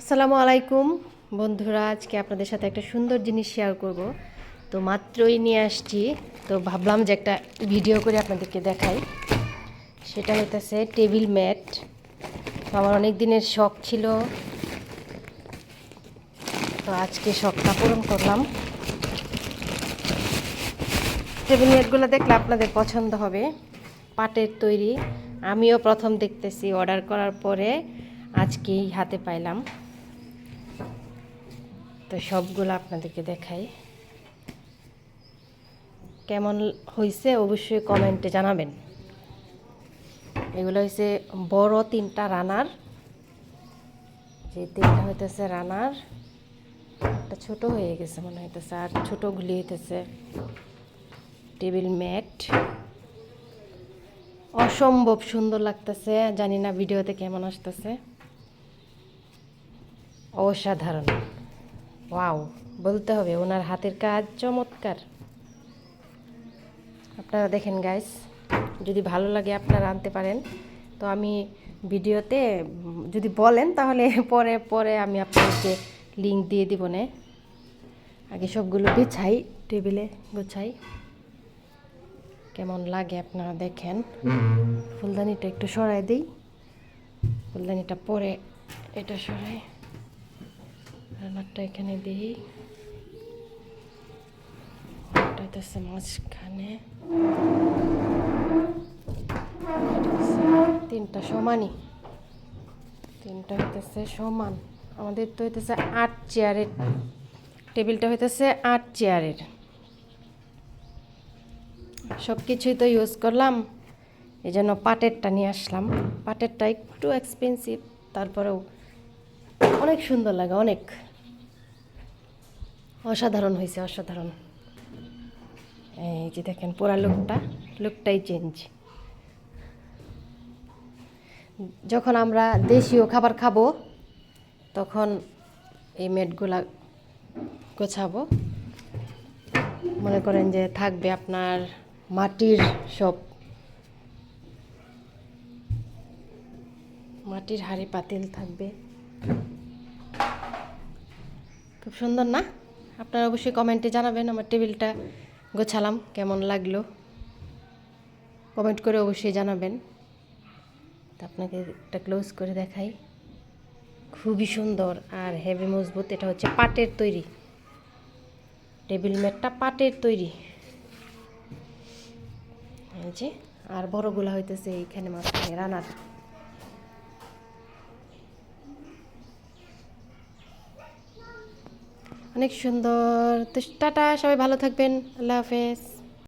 আসসালামু আলাইকুম। বন্ধুরা, আজকে আপনাদের সাথে একটা সুন্দর জিনিস শেয়ার করব। তো মাত্রই নিয়ে আসছি। তো ভাবলাম যে একটা ভিডিও করে আপনাদেরকে দেখাই। সেটা হইতেছে টেবিল ম্যাট তো আমার অনেক দিনের শখ ছিল। তো আজকে শখটা পূরণ করলাম। টেবিল ম্যাটগুলো দেখলে আপনাদের পছন্দ হবে। পাটের তৈরি। আমিও প্রথম দেখতেছি অর্ডার করার পরে আজকেই হাতে পাইলাম। তো সবগুলো আপনাদেরকে দেখাই। কেমন হয়েছে অবশ্যই কমেন্টে জানাবেন। এগুলো হয়েছে বড় তিনটা রানার। যে তিনটা হইতেছে রানার, একটা ছোট হয়ে গেছে মনে হইতেছে, আর ছোটোগুলি হইতেছে টেবিল ম্যাট। অসম্ভব সুন্দর লাগতেছে, জানি না ভিডিওতে কেমন আসতেছে। অসাধারণ। ওয়াও বলতে হবে ওনার হাতের কাজ চমৎকার। আপনারা দেখেন গাইস যদি ভালো লাগে আপনারা আনতে পারেন। তো আমি ভিডিওতে যদি বলেন তাহলে পরে পরে আমি আপনাদেরকে লিঙ্ক দিয়ে দিব নে। আগে সবগুলো বিছাই টেবিলে গোছাই। কেমন লাগে আপনারা দেখেন। ফুলদানিটা একটু সরাই দিই। ফুলদানিটা পরে এটা সরাই। রান্নারটা এখানে দিই হইতেছে মাঝখানে। তিনটা সমানই। তিনটা হইতেছে সমান। আমাদের তো হইতেছে আট চেয়ারের। টেবিলটা হইতেছে আট চেয়ারের। সব কিছুই তো ইউজ করলাম। এই জন্য পাটেরটা নিয়ে আসলাম। পাটেরটা একটু এক্সপেন্সিভ তারপরেও অনেক সুন্দর লাগে, অনেক। অসাধারণ হয়েছে, অসাধারণ। এই যে দেখেন পুরা লুকটা, লুকটাই চেঞ্জ যখন আমরা দেশীয় খাবার খাব, তখন এই মেটগুলা গোছাবো। মনে করেন যে থাকবে আপনার মাটির সব। মাটির হাড়ি পাতিল থাকবে। খুব সুন্দর না? আপনারা অবশ্যই কমেন্টে জানাবেন আমার টেবিলটা গোছালাম, কেমন লাগল? কমেন্ট করে অবশ্যই জানাবেন। তা আপনাকে একটা ক্লোজ করে দেখাই। খুবই সুন্দর আর হেভি মজবুত, এটা হচ্ছে পাটের তৈরি। টেবিল ম্যাটটা পাটের তৈরি। আর বড়গুলা হইতেছে এইখানে মাঝখানে রানার। অনেক সুন্দর। তো টাটা সবাই ভালো থাকবেন। আল্লাহ হাফেজ।